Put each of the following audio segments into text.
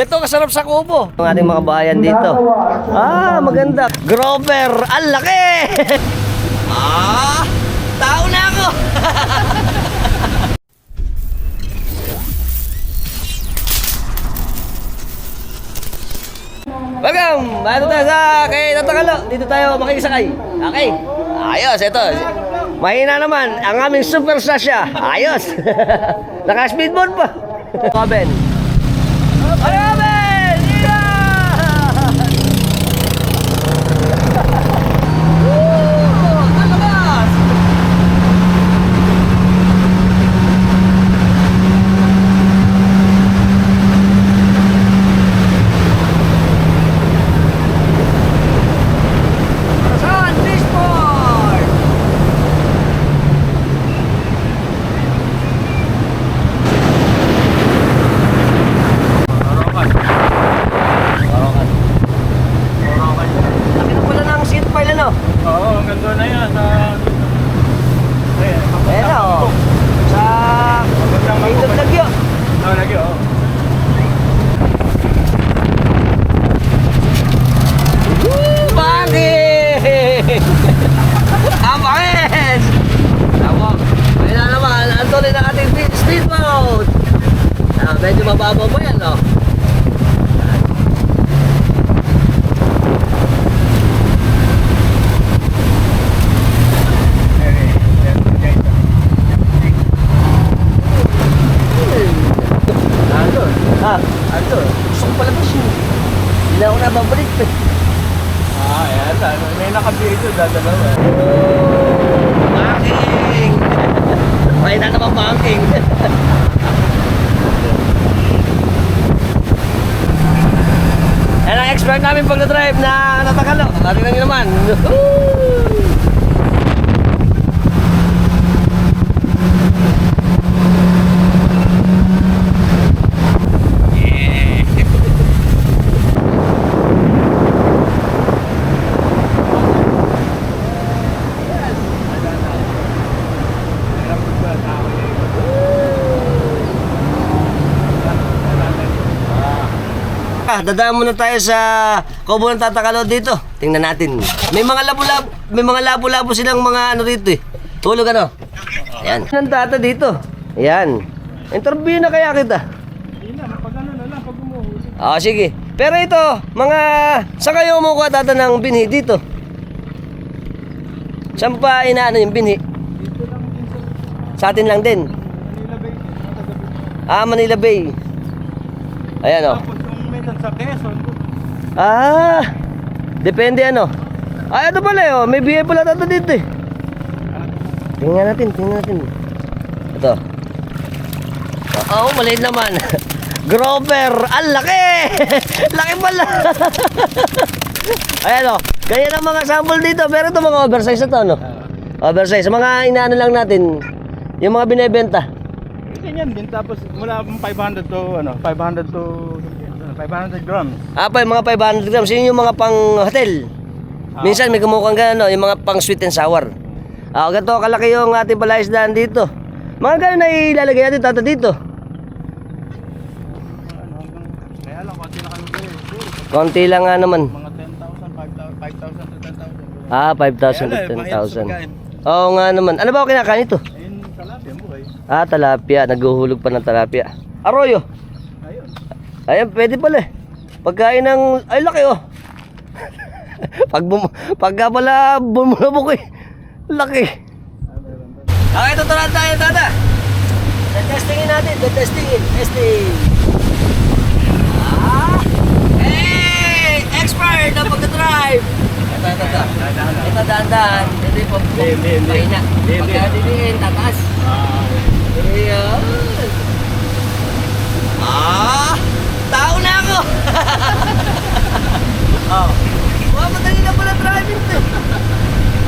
Ganito kasarap sa kubo. Ang ating mga bayan dito. Ah, maganda. Grover, ang laki! ah, tao na ako! Welcome! Ano tayo sa kay Tatakalo? Dito tayo makikisakay. Okay. Ayos, ito. Mahina naman ang aming super sasya. Ayos. Naka-speedboard pa. Kaben. Kaben! Yeah! Woo! Talagas! Saan? Fishport! Orokan. Orokan. Laki na pala ng seat pile ano? Oo, ang ganda na yan. Sa... Ayan, Ayan na oh. Sa... Papuntang May Mangkok. lagyo. Oo, lagi, oo. Woo! Bakit? Ang bakit? Tama. Ayun na naman. Ang tuloy ng ating speed, speedboat. Ah, medyo mababaw mo yan, no? Ano? Ha? Ano? Gusto ko pala ba siya? Hindi na ako nababalik. eh. Ah, ayan. Ano, May nakabito, dadalawa. Banking! May na naman banking. Yan ang expert namin pag na-drive na natakalo. Tingnan nyo naman. Woohoo! Ah, dadaan muna tayo sa Kubo ng Tatakalo dito. Tingnan natin. May mga labo-labo, may mga labo-labo silang mga ano dito eh. Tulog ano? Ayan. Ang data dito. Ayan. Interview na kaya kita. Hindi na, pag ano na lang, pag umuhuli. Ah, sige. Pero ito, mga sa kayo kumukuha data ng binhi dito? Saan pa inaano yung binhi? Sa atin lang din. Manila Bay. Ah, Manila Bay. Ayan oh. Minsan sa Quezon, Ah, depende ano. Ah, ito pala eh, oh. May BI pala tato dito eh. Tingnan natin, tingnan natin. Ito. Oo, oh, maliit naman. Grover, ang laki! laki pala! Ayan o, ganyan ang mga sample dito. Pero ito mga oversize na to, no? Oversize. Mga inaano lang natin, yung mga binebenta. ganyan din. Tapos mula 500 to, ano, 500 to, 500 grams. Ah, pa, yung mga 500 grams, yun yung mga pang hotel. Ah. Minsan may kumukuha gano'n, no? yung mga pang sweet and sour. Ah, ganito kalaki yung ating palaisdaan dito. Mga gano'n na ilalagay natin tata dito. Kaya lang, konti na kami. Konti lang nga naman. Mga 10,000, 5,000 to 10,000. Ah, 5,000 to Kaya lang, mahirap sa 10,000. pagkain. Oo nga naman. Ano ba ako kinakain ito? Ayun, talapia mo eh. Ah, talapia. Naghuhulog pa ng talapia. Arroyo. Ayan, pwede pala eh. Pagkain ng... Ay, laki oh. Pag bum... Pagka pala bumulabok eh. Laki. Ah. Okay, tuturuan tayo, tata. Testingin natin, testingin, testing. Ah! Hey! Expert na pagka-drive! Ito, ito, ito. Ito, dahan-dahan. Ito yung pag- Hindi, hindi, hindi. Mahina. Hindi, hindi. Pagka didiin, tataas. Ah, Ayan. Ah! Tao na ako! oh. Wow, madali na pala driving to.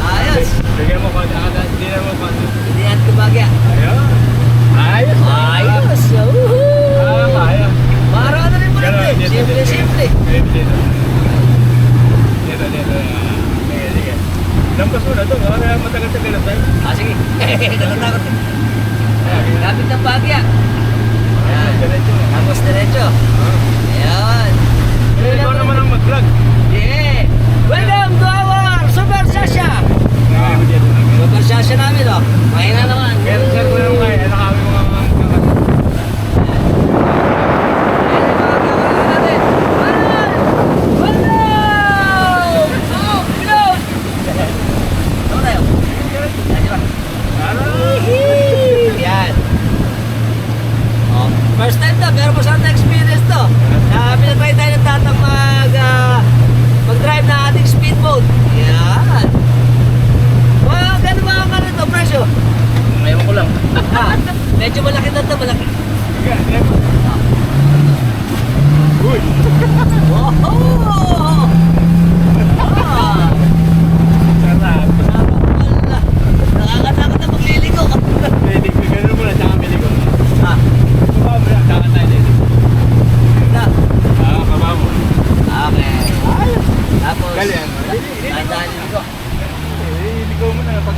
Ayos. Bigyan mo konti. Ah, Hindi na mo konti. Hindi yan kubagya. Ayos. Ayos. Ah, Woohoo! kaya. Para ano rin pala ito eh. dito, Simple, simple. Dito, dito. Dito. Ah. Lampas mo na ito. Kaya matagal-tagal na tayo. Ah, sige. Natatakot. Ayan, Lapit ng bagya. Ayan. Diretso. Tapos diretso. Ayan. Diretso naman ang mag-vlog. Yeah. Welcome to our Super Sasha. Super Sasha namin, oh. Mahina naman. Kaya sir ko yung kaya, nakakawin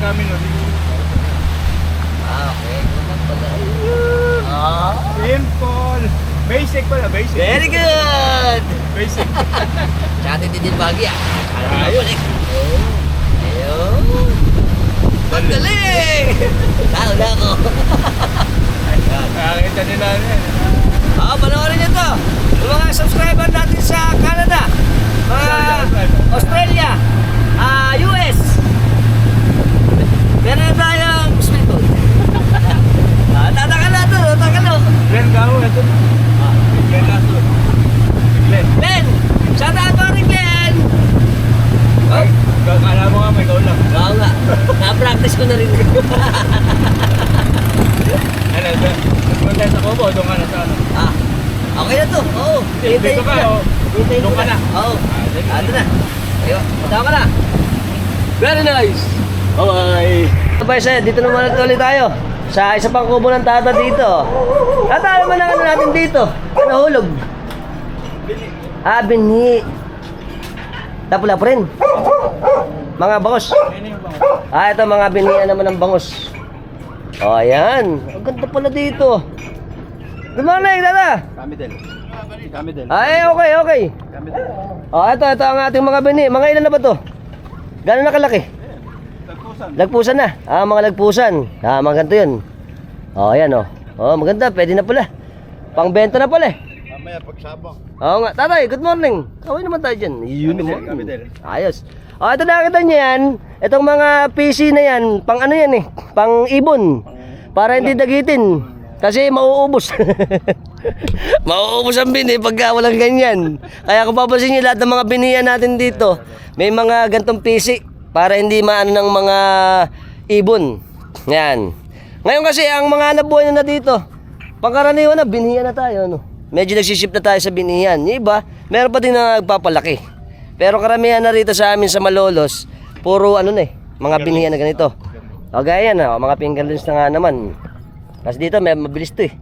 kami no. Ah, okay. Ganun pala. Ah. Simple. Basic pala, basic. Very good! Basic. Tsaka titidin bagi ah. Ayos. Balik. Oh. Ayun. Ang galing! Tao na ako. Ayan. Nakakita nila yan. Ah, panoorin niyo to. Yung mga subscriber natin sa Canada, mga Australia, ah, US. Meron na tayong sweet tooth. Ah, tatakalo to, tatakalo. Glenn Gao, ito. Ah, Glenn Lasso. Glenn. Glenn! Shout out pa rin, Glenn! Ay, kala mo nga may kaulang. Oo nga. Na-practice ko na rin. Ano, ito. Kung tayo sa Kobo, doon ka na sa ano. ah, okay na to. Oo. Dito ka, oh. Hintayin Doon ka na. Oo. Ah, na. Ayo, punta ka na. Very nice. Bye-bye. Ba sir, dito naman ulit tayo. Sa isa pang kubo ng tata dito. Tata, ano man ang ano natin dito? Nahulog. Ah, binhi. Tapula pa rin. Mga bangos. Ano? Ah, ito mga binhian naman ng bangos. Oh, ayan. Ang ganda pala dito. Good morning, tata. Kami din. Kami din. Ay, okay, okay. Kami din. Oh, ito, ito ang ating mga binhi. Mga ilan na ba to? Gano'n na kalaki? Lagpusan na. Ah, mga lagpusan. Ah, mga ganito yun. Oh, ayan oh. Oh, maganda. Pwede na pala. Pangbenta na pala eh. Mamaya pagsabang. Oo nga. Tatay, good morning. Kaway naman tayo dyan. Yun naman. Ayos. Oh, ito nakita niyo yan. Itong mga PC na yan, pang ano yan eh. Pang ibon. Para hindi dagitin. Kasi mauubos. mauubos ang bini pagka walang ganyan. Kaya kung papansin niyo lahat ng mga biniyan natin dito, may mga gantong PC para hindi maano ng mga ibon. Yan. Ngayon kasi ang mga nabuhay na dito, pangkaraniwan na biniyan na tayo. No? Medyo nagsiship na tayo sa biniyan. Yung iba, meron pa din na nagpapalaki. Pero karamihan na rito sa amin sa Malolos, puro ano na eh, mga binihan na ganito. O gaya yan, oh, mga fingerlings na nga naman. Kasi dito, may mabilis to eh.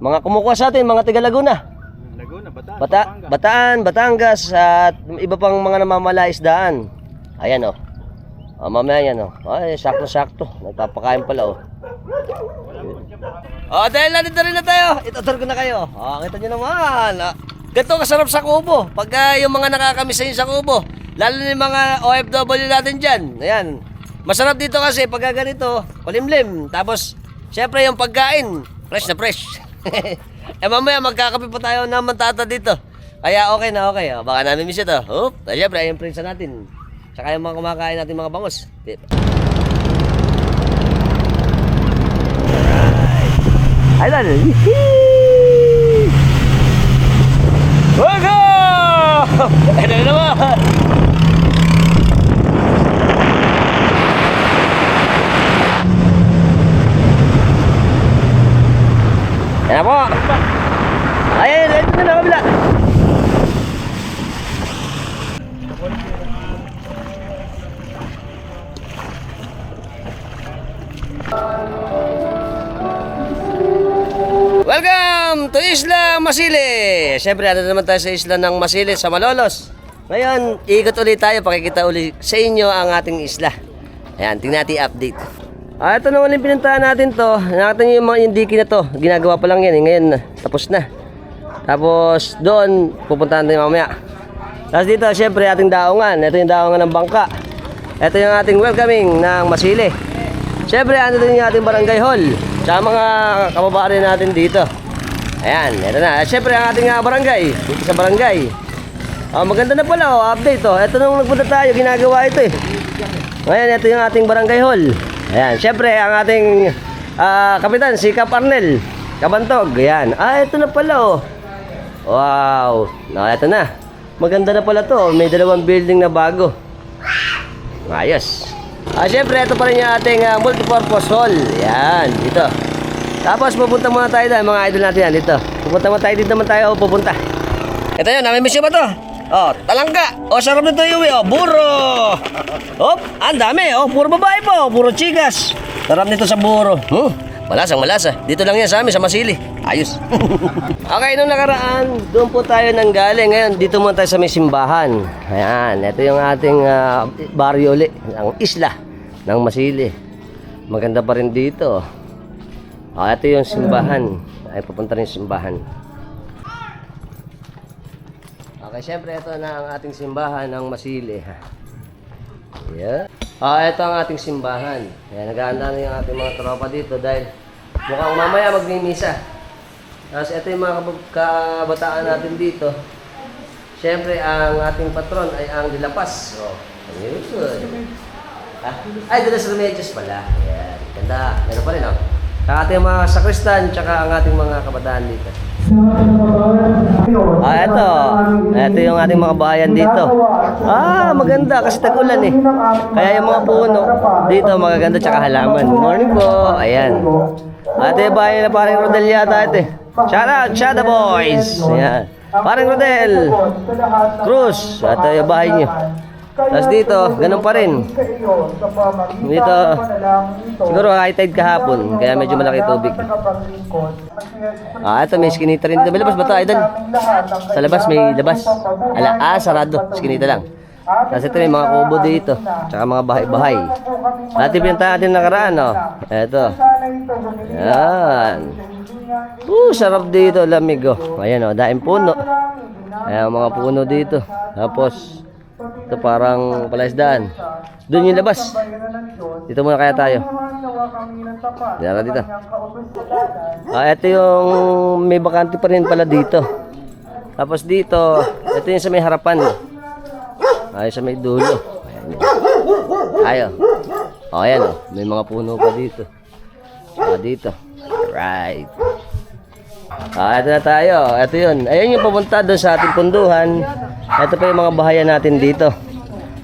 Mga kumukuha sa atin, mga tiga Laguna. Laguna, Bataan, Bata, Pampanga. Bataan, Batangas, at iba pang mga namamalaisdaan. Ayan oh. O, mamaya yan oh. Ay, sakto-sakto. Nagpapakain pala oh. Oh, dahil nandito rin na tayo. Itutur ko na kayo. Oh, kita nyo naman. Ah, ganito kasarap sa kubo. Pagka yung mga nakakamiss sa sa kubo. Lalo na mga OFW natin dyan. Ayan. Masarap dito kasi pagka ganito, kulimlim. Tapos, syempre yung pagkain, fresh na fresh. eh mamaya magkakape pa tayo naman tata dito. Kaya okay na okay. Oh, baka namimiss ito. Oop. Oh, syempre, ayun prinsa natin. Tsaka yung mga kumakain natin mga bangos. Di- Ay, lan. Welcome! Ito na naman. Masili! Siyempre, ano naman tayo sa isla ng Masili sa Malolos. Ngayon, ikot ulit tayo, pakikita ulit sa inyo ang ating isla. Ayan, tingnan natin update. Ah, ito na ulit pinuntahan natin to. Nakita niyo yung mga yung diki na to. Ginagawa pa lang yan eh. Ngayon, tapos na. Tapos, doon, pupuntahan tayo mamaya. Tapos dito, siyempre, ating daungan. Ito yung daungan ng bangka. Ito yung ating welcoming ng Masili. Siyempre, ano din yung ating barangay hall. Sa mga kababayan natin dito. Ayan, ito na. At ang ating ah, barangay. Dito sa barangay. Ah, maganda na pala, oh, update oh. Ito nung nagpunta tayo, ginagawa ito eh. Ngayon, ito yung ating barangay hall. Ayan, siyempre, ang ating ah, kapitan, si Kap Arnel. Kabantog, ayan. Ah, ito na pala oh. Wow. No, ito na. Maganda na pala to. oh. May dalawang building na bago. Ayos. Ah, syempre, ito pa rin yung ating ah, multipurpose hall. Yan, dito. Tapos pupunta muna tayo dahil mga idol natin yan dito. Pupunta muna tayo dito naman tayo o pupunta. Ito yun, namimiss ba to? Oh, talangka. Oh, sarap nito yung oh, buro. Oh, ang dami. Oh, puro babae po. Puro chigas. Sarap nito sa buro. Hmm, malasang malasa. Dito lang yan sa amin, sa Masili. Ayos. okay, nung nakaraan, doon po tayo nang galing. Ngayon, dito muna tayo sa may simbahan. Ayan, ito yung ating ah, baryo uli, ang isla ng Masili. Maganda pa rin dito. Ah, ito yung simbahan. Ay, pupunta rin simbahan. Okay, syempre ito na ang ating simbahan ng Masili. Ha? Yeah. Ah, ito ang ating simbahan. Kaya naghahanda na yung ating mga tropa dito dahil mukhang mamaya magmimisa. Tapos ito yung mga kabataan natin dito. Syempre, ang ating patron ay ang Dilapas. Oh, ayun. Ah, ay, De Las Remedios pala. Ayan. Ganda. Ganda pa rin, oh. Sa ating mga sakristan, tsaka ang ating mga kabataan dito. Ah, ito. Ito yung ating mga bayan dito. Ah, maganda kasi tag-ulan eh. Kaya yung mga puno dito magaganda tsaka halaman. Morning po. Ayan. Ate bayan na parang Rodel yata ito eh. Shout out, shout out boys. Ayan. Parang Rodel. Cruz. Ito yung bahay niyo. Tapos dito, ganun pa rin. Dito, siguro high tide kahapon, kaya medyo malaki tubig. Ah, ito may skinita rin. May labas ba ito, idol? Sa labas may labas. Ala, ah, sarado. Skinita lang. Tapos ito may mga kubo dito. Tsaka mga bahay-bahay. Dati pinunta natin nakaraan, oh. Ito. Yan. Uh, sarap dito, lamig, oh. Ayan, oh, daing puno. Ayan, mga puno dito. Tapos, ito parang palaisdaan. Doon yung labas. Dito muna kaya tayo. Dito dito. Ah, ito yung may bakante pa rin pala dito. Tapos dito, ito yung sa may harapan. Ay, sa may dulo. Ayan. Ayo. Oh, ayan oh. May mga puno pa dito. Ah, dito. Right. Ah, ito na tayo. Ito yun. Ayun yung papunta doon sa ating punduhan. Ito pa yung mga bahayan natin dito.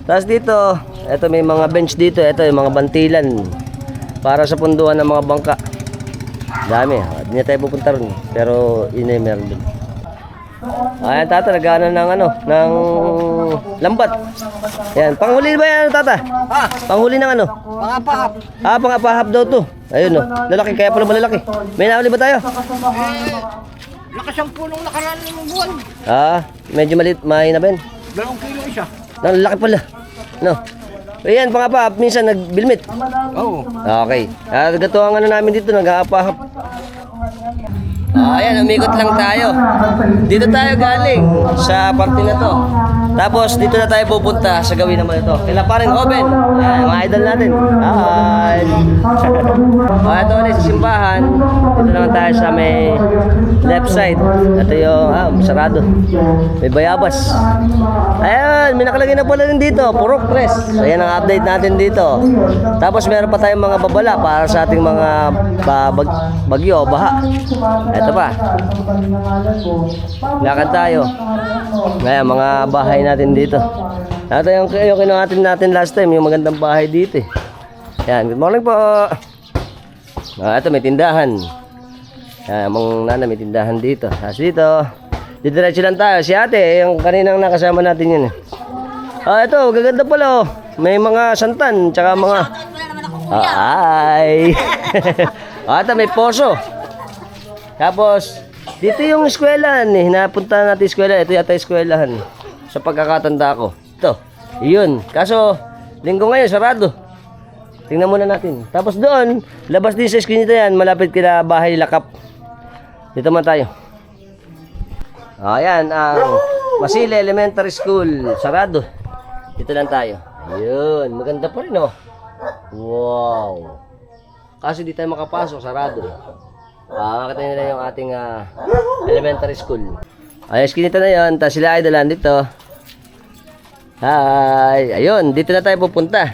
Tapos dito, ito may mga bench dito. Ito yung mga bantilan. Para sa punduhan ng mga bangka. Dami. Hindi na tayo pupunta ron. Pero yun na yung meron doon. Ayan tata, nagana ng ano, ng lambat. Yan, panghuli ba yan tata? Ha? Panghuli ng ano? Pangapahap. Ah, pangapahap daw to. Ayun no, lalaki, kaya pala malalaki. May nahuli ba tayo? Lakas ang punong nakaraan ng buwan. Ah, medyo maliit, mahina ba yan? Dalawang kilo isa. Ang laki pala. No. Ayan, pangapahap, minsan nagbilmit. Oo. Okay. Ah, gato ang ano namin dito, nag-aapahap. Ah, ayan, umikot lang tayo. Dito tayo galing sa parte na to. Tapos dito na tayo pupunta sa gawin naman ito. Kila paring Oben. Ayan, mga idol natin. Hi. oh, ito ulit sa simbahan. Dito naman tayo sa may left side. Ito yung, ah, sarado. May bayabas. Ayan, may nakalagay na pala rin dito. Purok Press. Ayan ang update natin dito. Tapos meron pa tayong mga babala para sa ating mga ba- bag- bagyo, baha. Ito pa. Lakad tayo. Ngayon, mga bahay natin dito. Ito yung, yung kinuha natin natin last time, yung magandang bahay dito eh. Yan, good morning po. Ah, ito may tindahan. Yan, mong nana may tindahan dito. Tapos dito, didiretso lang tayo. Si ate, yung kaninang nakasama natin yun eh. Ah, ito, gaganda pala oh. May mga santan, tsaka mga... Ah, Ay! ah, ito, may poso. Tapos, dito yung eskwelahan eh. Napunta natin eskwela. Ito yata eskwelahan. Sa pagkakatanda ko. Ito. Yun. Kaso, linggo ngayon, sarado. Tingnan muna natin. Tapos doon, labas din sa eskinita yan, malapit kila bahay lakap. Dito man tayo. Ayan, ang Masile Elementary School. Sarado. Dito lang tayo. Ayun, maganda pa rin oh. Wow. Kasi di tayo makapasok, sarado. Makita nila yung ating ah, elementary school. Ayos, kinita na yun. Tapos sila ay dalan dito. Hi! Ayun, dito na tayo pupunta.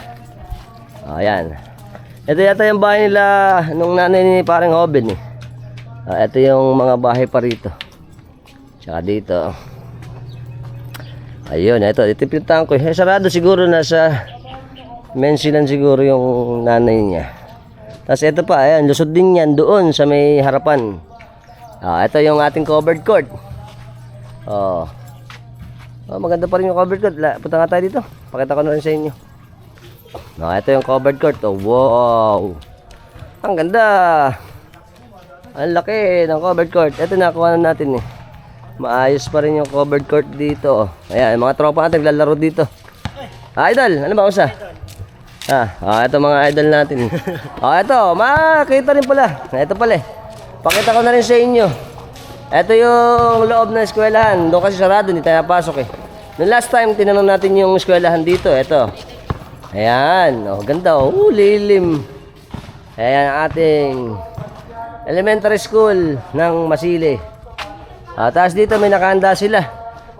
Ayan. Ito yata yung bahay nila nung nanay ni parang Oben eh. Ah, ito yung mga bahay pa rito. Tsaka dito. Ayun, ito. Ito yung ko. Eh, sarado siguro nasa mensilan siguro yung nanay niya. Tapos ito pa, ayan, lusod din yan doon sa may harapan. Ah, ito yung ating covered court. Oh. Oh, maganda pa rin yung covered court. La, punta nga tayo dito. Pakita ko na rin sa inyo. Ah, ito yung covered court. Oh, wow. Ang ganda. Ang laki ng covered court. Ito nakuha na natin eh. Maayos pa rin yung covered court dito. oh. Ayan, mga tropa natin naglalaro dito. Ah, idol, ano ba usa? Ah, ah, ito mga idol natin. ah, ito, makita rin pala. Ito pala eh. Pakita ko na rin sa inyo. Ito yung loob ng eskwelahan. Doon kasi sarado, hindi tayo napasok eh. Noong last time, tinanong natin yung eskwelahan dito. Ito. Ayan. Oh, ganda oh. Lilim. Ayan ang ating elementary school ng Masili. Ah, tapos dito may nakahanda sila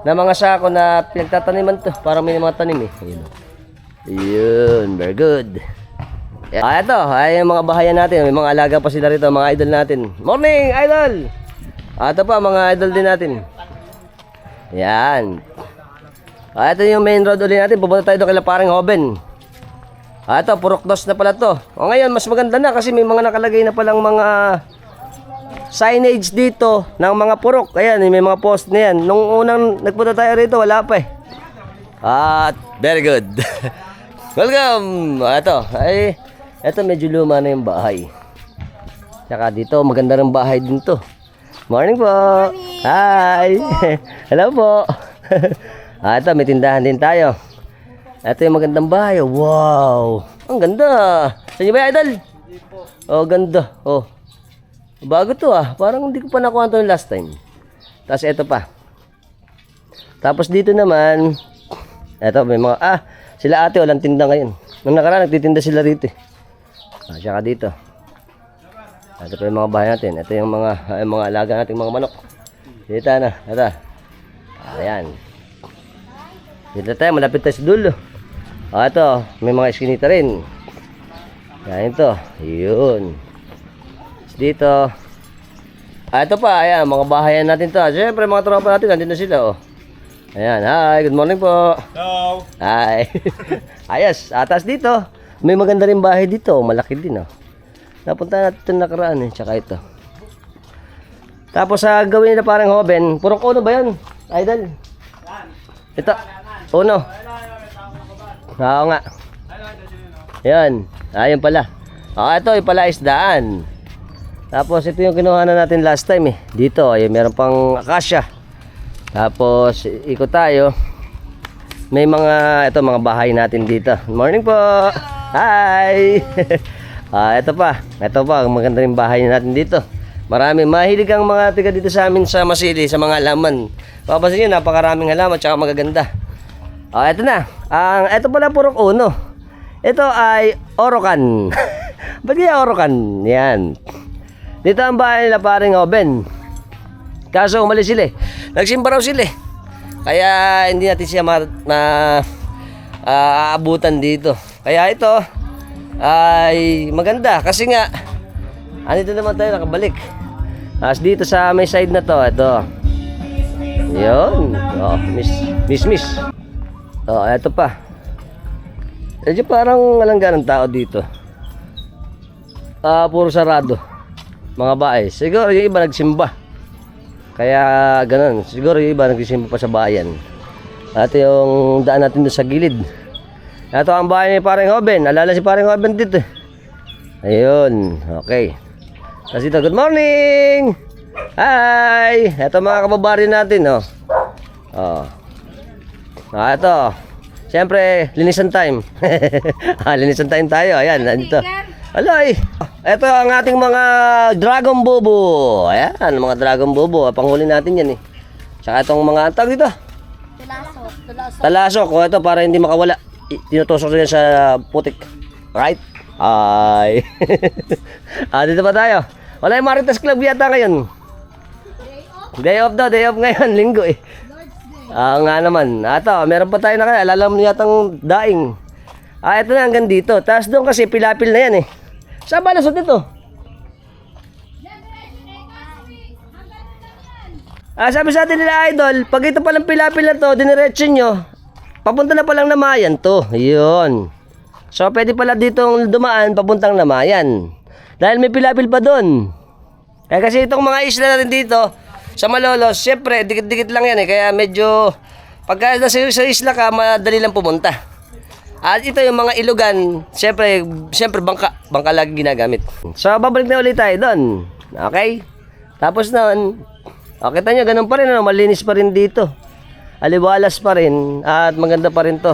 na mga sako na pinagtataniman to para may mga tanim eh. Ayun. Yun, very good. Ah, ito, ay yung mga bahayan natin. May mga alaga pa sila rito, mga idol natin. Morning, idol! Ah, ito pa, mga idol din natin. Yan. Ah, ito yung main road ulit natin. Pupunta tayo doon kay Paring Hoben. Ah, ito, purok dos na pala to. O ngayon, mas maganda na kasi may mga nakalagay na palang mga signage dito ng mga purok. Ayan, may mga post na yan. Nung unang nagpunta tayo rito, wala pa eh. Ah, very good. Welcome! Ito, ay, ito medyo luma na yung bahay. Tsaka dito, maganda ng bahay din to. Morning po! Hi! Hello po! ah, ito, may tindahan din tayo. Ito yung magandang bahay. Wow! Ang ganda! Sa inyo ba, idol? Oh, ganda. Oh. Bago to ah. Parang hindi ko pa nakuha to last time. Tapos ito pa. Tapos dito naman, eto may mga, ah, sila ate walang tinda ngayon. Nung nakaraan, nagtitinda sila rito eh. Ah, tsaka dito. Ito pa yung mga bahay natin. Ito yung mga, ah, yung mga alaga nating mga manok. Dito na, ito. Ayan. Dito tayo, malapit tayo sa dulo. Ah, ito, may mga iskinita rin. Yan ito. Yun. Dito. Ah, ito pa, ayan, mga bahayan natin to. Siyempre, mga tropa natin, nandito na sila, oh. Ayan, hi, good morning po. Hello. Hi. Ayos, atas dito. May maganda rin bahay dito, malaki din, oh. Napunta natin ito nakaraan, eh, tsaka ito. Tapos sa gawin nila parang hoben, purok uno ba yun? Idol? Ito, uno. Oo nga. Yan. Ayun pala. Ah, ito yung pala isdaan. Tapos ito yung kinuha na natin last time eh. Dito, ay meron pang akasya. Tapos ikot tayo. May mga ito mga bahay natin dito. Morning po. Hi. ah, ito pa. Ito pa, ang maganda rin bahay natin dito. Marami mahilig ang mga tiga dito sa amin sa Masili sa mga halaman. Papansin niyo, napakaraming halaman at magaganda. Ah, ito na. Ang ito pala purok uno. Ito ay Orokan. Ba't kaya Orokan? Yan. Dito ang bahay nila paring Oben. Kaso umalis sila eh. Nagsimba raw sila eh. Kaya hindi natin siya ma, ma ah, aabutan dito. Kaya ito ay maganda kasi nga andito naman tayo nakabalik. Tapos dito sa may side na to, ito. Yun. Oh, miss, miss, miss. Oh, ito pa. Medyo parang alangga ng tao dito. Ah, puro sarado. Mga bahay. Siguro yung iba nagsimba. Kaya ganun. Siguro yung iba nagsisimba pa sa bayan. At yung daan natin doon sa gilid. Ito ang bahay ni Paring Hoben. Alala si Paring Hoben dito. eh. Ayun. Okay. Tapos dito, good morning! Hi! Ito mga kababayan natin, oh. Oh. Ah, ito. Siyempre, linisan time. ah, linisan time tayo. Ayan, nandito. Alay! Ito ang ating mga dragon bobo. Ayan, mga dragon bobo. Panghuli natin yan eh. Tsaka itong mga tag dito. Tulaso. Talasok. O ito para hindi makawala. Tinutusok rin sa putik. Right? Ay. ah, dito pa tayo. Wala yung Maritas Club yata ngayon. Day off daw, day off ngayon, linggo eh. Ah, nga naman. Ato, meron pa tayo na kaya. Alam mo yatang daing. Ah, ito na hanggang dito. Tapos doon kasi pilapil na yan eh. Saan ba lusot ito? Ah, sabi sa atin nila idol, pag ito palang pilapil na to, diniretso nyo, papunta na palang namayan to. Yun. So, pwede pala ditong dumaan papuntang namayan. Dahil may pilapil pa doon. Kaya kasi itong mga isla natin dito, sa Malolos, syempre, dikit-dikit lang yan eh. Kaya medyo, pagka nasa sa isla ka, madali lang pumunta. At ito yung mga ilugan, syempre, syempre bangka, bangka lagi ginagamit. So, babalik na ulit tayo doon. Okay? Tapos noon, oh, kita nyo, ganun pa rin, ano, malinis pa rin dito. Aliwalas pa rin, at maganda pa rin to.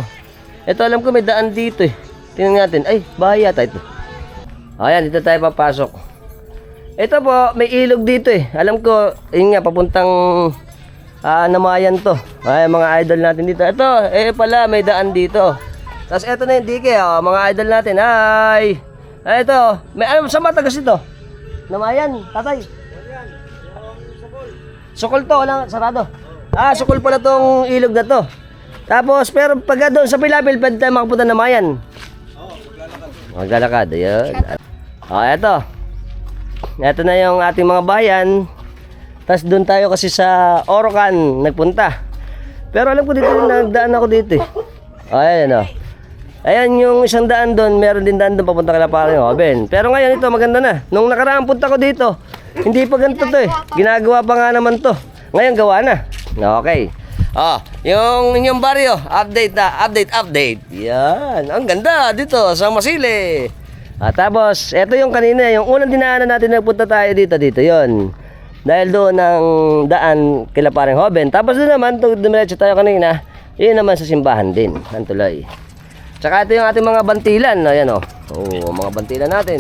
Ito, alam ko may daan dito eh. Tingnan natin, ay, bahay yata ito. Ayan, dito tayo papasok. Ito po, may ilog dito eh. Alam ko, yun nga, papuntang ah, namayan to. Ay, mga idol natin dito. Ito, eh pala, may daan dito. Tapos ito na yung dike, oh, mga idol natin. Ay! Ay, ito. May ano, sa matagas ito? Namayan, tatay. Sukol to, walang sarado. Ah, sukol pala tong ilog na to. Tapos, pero pagka doon sa Pilapil, pwede tayo makapunta na mayan. Maglalakad, ayun. Oh, eto. Ito na yung ating mga bayan. Tapos doon tayo kasi sa Orocan nagpunta. Pero alam ko dito nagdaan ako dito eh. Oh, ayan oh. Ayan yung isang daan doon, meron din daan doon papunta kay Pare Ben. Pero ngayon ito maganda na. Nung nakaraan punta ko dito, hindi pa ganito to eh. Ginagawa pa nga naman to. Ngayon gawa na. Okay. Oh, yung inyong baryo, update na, update, update. Yan, ang ganda dito sa Masile. At tapos, eto yung kanina, yung unang dinaanan natin nagpunta tayo dito, dito, yon. Dahil doon ang daan kila parang Hoben. Tapos doon naman, to, dumiretso tayo kanina, yun naman sa simbahan din, ang tuloy. Tsaka ito yung ating mga bantilan, ayan o. Oh. mga bantilan natin.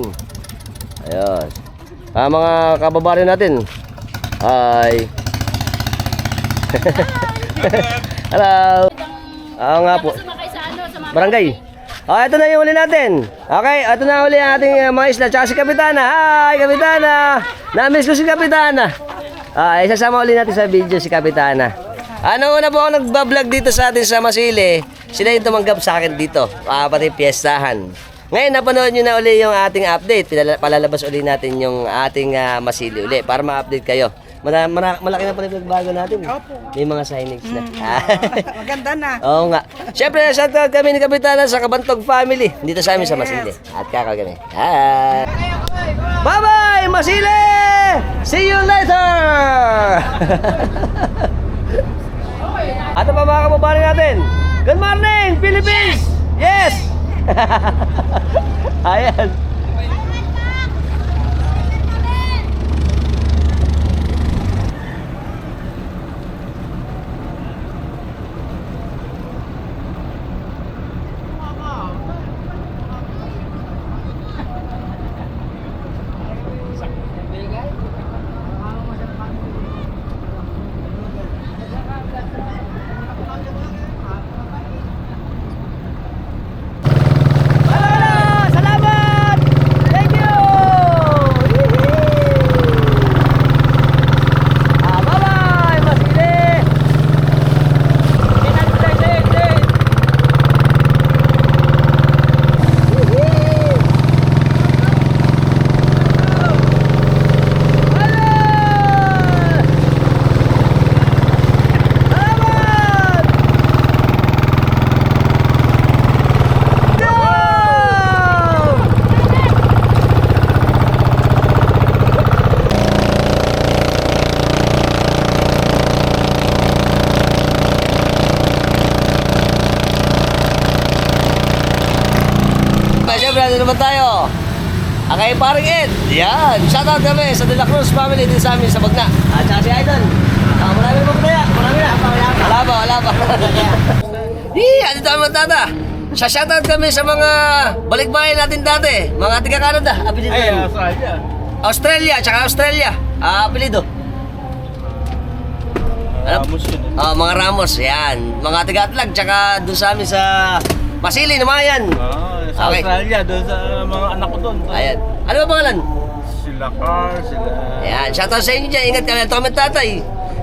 Ayun. Ah, mga kababayan natin. Hi. Hello. Oo nga po. Ano, Barangay. Oh, ito na yung uli natin. Okay, ito na uli ang ating uh, mga isla. Tsaka si Kapitana. Hi, Kapitana. Na-miss ko si Kapitana. Ah, isasama uli natin sa video si Kapitana. Ano una po ako nagbablog dito sa atin sa Masile. Sila yung tumanggap sa akin dito. Ah, pati piyestahan. Ngayon, napanood nyo na uli yung ating update. Pinala- Palalabas uli natin yung ating ah, Masili uli para ma-update kayo. Mara, mara, malaki na pala pagbago natin. May mga signage na. Maganda na. Oo nga. Siyempre, shoutout kami ni Kapitana sa Kabantog family. Dito sa amin sa Masile. At kakal kami. Hi! Bye-bye, Masile! See you later! At ang mga kababayan natin, Good morning, Philippines! Yes! Ayan. Hello! Salamat! Thank you! Ah, bye-bye, Masile! Salamat! Go! Ay, syempre, ano naman tayo? Ang kay paring Ed. Yan. Shoutout kami sa De La Cruz family din sa amin sa Bagna. At saka si Idol. Ah, marami naman kaya. Marami na. Wala pa, wala pa. Hii, ano tayo matata? Sa shoutout kami sa mga balikbayan natin dati. Mga tiga Canada. Apelido. Ay, Australia. Australia, tsaka Australia. Ah, apelido. Ano? Ramos yun. eh. Ah, mga Ramos, yan. Mga taga-atlag, tsaka doon sa amin sa Masili, Namayan. Ah, sa Okay. Australia, doon sa mga anak ko doon. Ayan. Ano ba pangalan? Sila Carl, sila... Ayan, shoutout sa inyo dyan. Ingat kami. Ito kami tatay.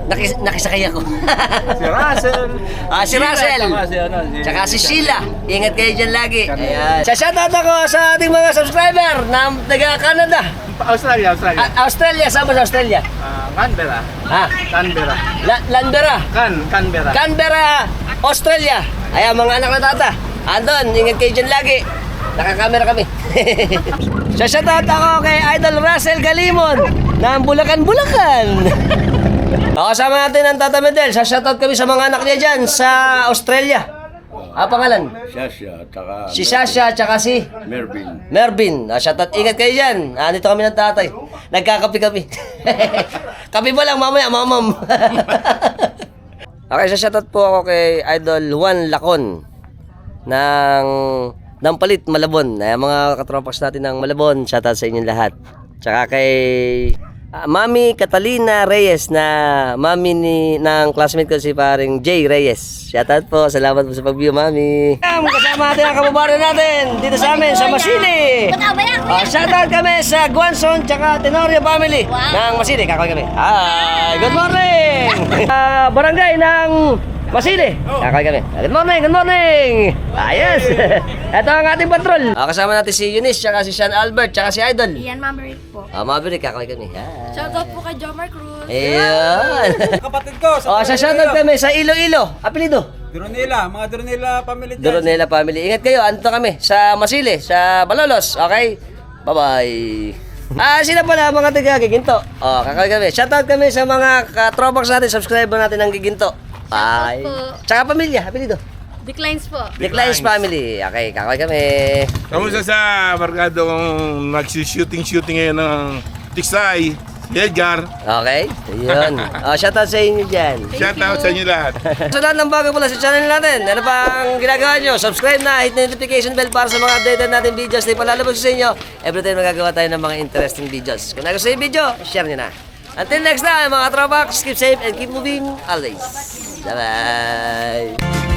Nakis nakisakay ako. Si Russell. ah, si Sheila, Russell. Tsaka si, ano, si, Tsaka si Sheila. Ingat kayo dyan lagi. Ayan. Sa shoutout ako sa ating mga subscriber na taga-Canada. Australia, Australia. Ah, Australia, saan ba sa Australia? Ah, Canberra. Ha? Canberra. La Landera. Can, Canberra. Canberra, Australia. Ayan, mga anak na tata. Andon, ingat kayo dyan lagi. Nakakamera kami. Shoutout ako kay Idol Russell Galimon ng Bulacan, Bulacan. O, kasama natin ang Tata Medel. Shoutout kami sa mga anak niya dyan sa Australia. Ah, pangalan? Sasha, tsaka Si Sasha, tsaka si Mervin. Mervin. Ah, shoutout. Ingat kayo dyan. Ah, dito kami ng tatay. Nagkakapi kami. Kapi ba lang mamaya, mamam. okay, sa shoutout po ako kay Idol Juan Lacon ng ng Palit Malabon. Ay, mga katropas natin ng Malabon, shoutout sa inyong lahat. Tsaka kay ah, Mami Catalina Reyes na mami ni ng classmate ko si paring Jay Reyes. Shoutout po. Salamat po sa pag-view, Mami. Kasama natin ang kababayan natin dito sa amin sa Masili. Ah, shoutout kami sa Guanson tsaka Tenorio family ng Masili. Kakoy kami. Hi, good morning! Ah, barangay ng Masili. Kakoy kami. Ah, Good morning, good morning! Ayos! Ito ang ating patrol. Ah, kasama natin si Eunice, tsaka si Sean Albert, tsaka si Idol. Ian Maverick po. Ah, Maverick, kakoy kami. Hi. Shoutout po kay Jomar Cruz. Ayun! Kapatid ko, Oh, sa shoutout kami sa Iloilo. Apelido. Duronela, mga Duronela family dyan. Doronela family. Ingat kayo. Anto kami sa Masili, sa Balolos. Okay? Bye-bye. Ah, sila pala mga taga Giginto. Oh, kakawin kami. Shoutout kami sa mga katropax natin, subscriber natin ng Giginto. Bye. po. Tsaka pamilya, apelido. Declines po. Declines family. Okay, kakawin kami. Kamusta sa barkado kong nagsi-shooting-shooting ngayon ng Tiksay, si Edgar. Okay? Ayun. Oh, shoutout sa inyo dyan. Shout out sa inyo lahat. Sa lahat ng bago pala sa channel natin, ano pa ang ginagawa nyo? Subscribe na, hit the notification bell para sa mga updated natin videos na ipalalabas sa inyo. Every time magagawa tayo ng mga interesting videos. Kung nagustuhan yung video, share nyo na. Until next time, mga tropax, keep safe and keep moving always. Bye-bye!